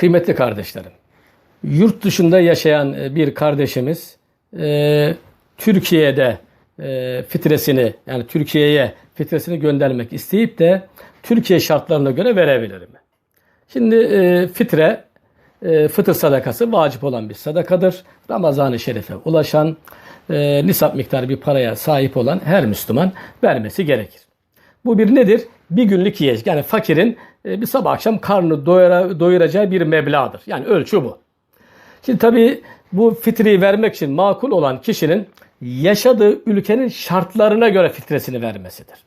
Kıymetli kardeşlerim, yurt dışında yaşayan e, bir kardeşimiz e, Türkiye'de e, fitresini yani Türkiye'ye fitresini göndermek isteyip de Türkiye şartlarına göre verebilir mi? Şimdi e, fitre e, fıtır sadakası vacip olan bir sadakadır. Ramazan-ı Şerif'e ulaşan e, nisap miktarı bir paraya sahip olan her Müslüman vermesi gerekir. Bu bir nedir? Bir günlük yiyecek. Yani fakirin e, bir sabah akşam karnını doyura, doyuracağı bir meblağdır. Yani ölçü bu. Şimdi tabii bu fitreyi vermek için makul olan kişinin yaşadığı ülkenin şartlarına göre fitresini vermesidir.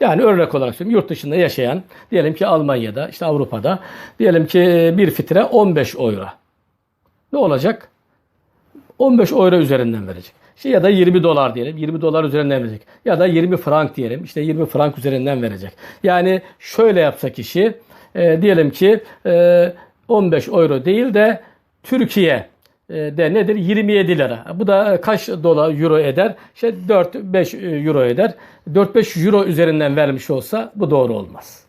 Yani örnek olarak söyleyeyim yurt dışında yaşayan diyelim ki Almanya'da işte Avrupa'da diyelim ki e, bir fitre 15 euro. Ne olacak? 15 euro üzerinden verecek. İşte ya da 20 dolar diyelim. 20 dolar üzerinden verecek. Ya da 20 frank diyelim. İşte 20 frank üzerinden verecek. Yani şöyle yapsa kişi e, diyelim ki e, 15 euro değil de Türkiye e, de nedir? 27 lira. Bu da kaç dolar euro eder? İşte 4-5 euro eder. 4-5 euro üzerinden vermiş olsa bu doğru olmaz.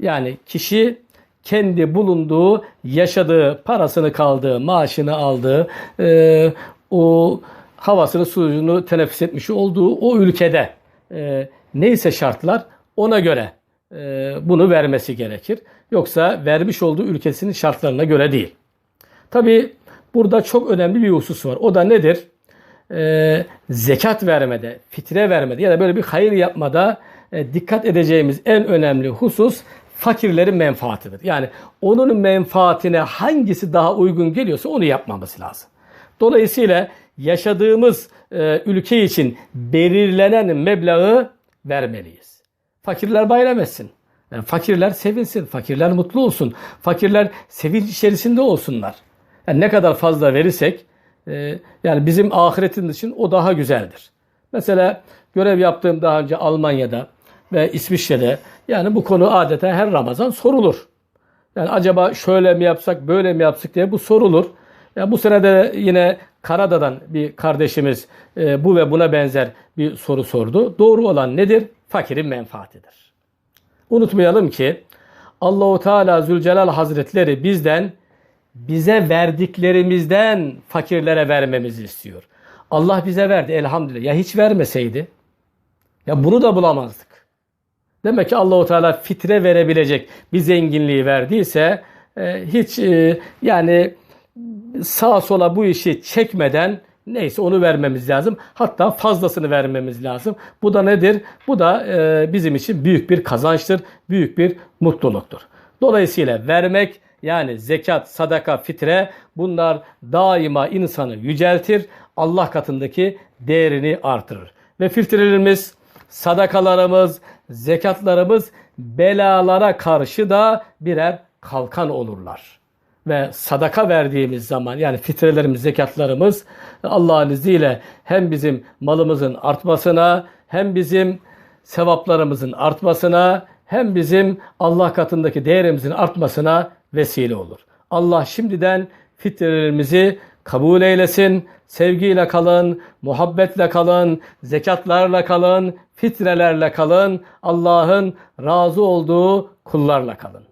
Yani kişi kendi bulunduğu, yaşadığı, parasını kaldığı, maaşını aldığı, e, o havasını, suyunu teneffüs etmiş olduğu o ülkede e, neyse şartlar ona göre e, bunu vermesi gerekir. Yoksa vermiş olduğu ülkesinin şartlarına göre değil. Tabi burada çok önemli bir husus var. O da nedir? E, zekat vermede, fitre vermede ya da böyle bir hayır yapmada e, dikkat edeceğimiz en önemli husus fakirlerin menfaatidir. Yani onun menfaatine hangisi daha uygun geliyorsa onu yapmamız lazım. Dolayısıyla yaşadığımız e, ülke için belirlenen meblağı vermeliyiz. Fakirler bayram etsin. Yani fakirler sevinsin, fakirler mutlu olsun, fakirler sevinç içerisinde olsunlar. Yani ne kadar fazla verirsek, e, yani bizim ahiretin için o daha güzeldir. Mesela görev yaptığım daha önce Almanya'da ve İsviçre'de yani bu konu adeta her Ramazan sorulur. Yani acaba şöyle mi yapsak, böyle mi yapsak diye bu sorulur. Ya bu sene yine Karada'dan bir kardeşimiz e, bu ve buna benzer bir soru sordu. Doğru olan nedir? Fakirin menfaatidir. Unutmayalım ki Allahu Teala Zülcelal Hazretleri bizden bize verdiklerimizden fakirlere vermemizi istiyor. Allah bize verdi elhamdülillah. Ya hiç vermeseydi ya bunu da bulamazdık. Demek ki Allahu Teala fitre verebilecek bir zenginliği verdiyse e, hiç e, yani sağa sola bu işi çekmeden neyse onu vermemiz lazım. Hatta fazlasını vermemiz lazım. Bu da nedir? Bu da e, bizim için büyük bir kazançtır, büyük bir mutluluktur. Dolayısıyla vermek yani zekat, sadaka, fitre bunlar daima insanı yüceltir. Allah katındaki değerini artırır. Ve filtrelerimiz, sadakalarımız, zekatlarımız belalara karşı da birer kalkan olurlar. Ve sadaka verdiğimiz zaman yani fitrelerimiz, zekatlarımız Allah'ın izniyle hem bizim malımızın artmasına hem bizim sevaplarımızın artmasına hem bizim Allah katındaki değerimizin artmasına vesile olur. Allah şimdiden fitrelerimizi kabul eylesin. Sevgiyle kalın, muhabbetle kalın, zekatlarla kalın, fitrelerle kalın. Allah'ın razı olduğu kullarla kalın.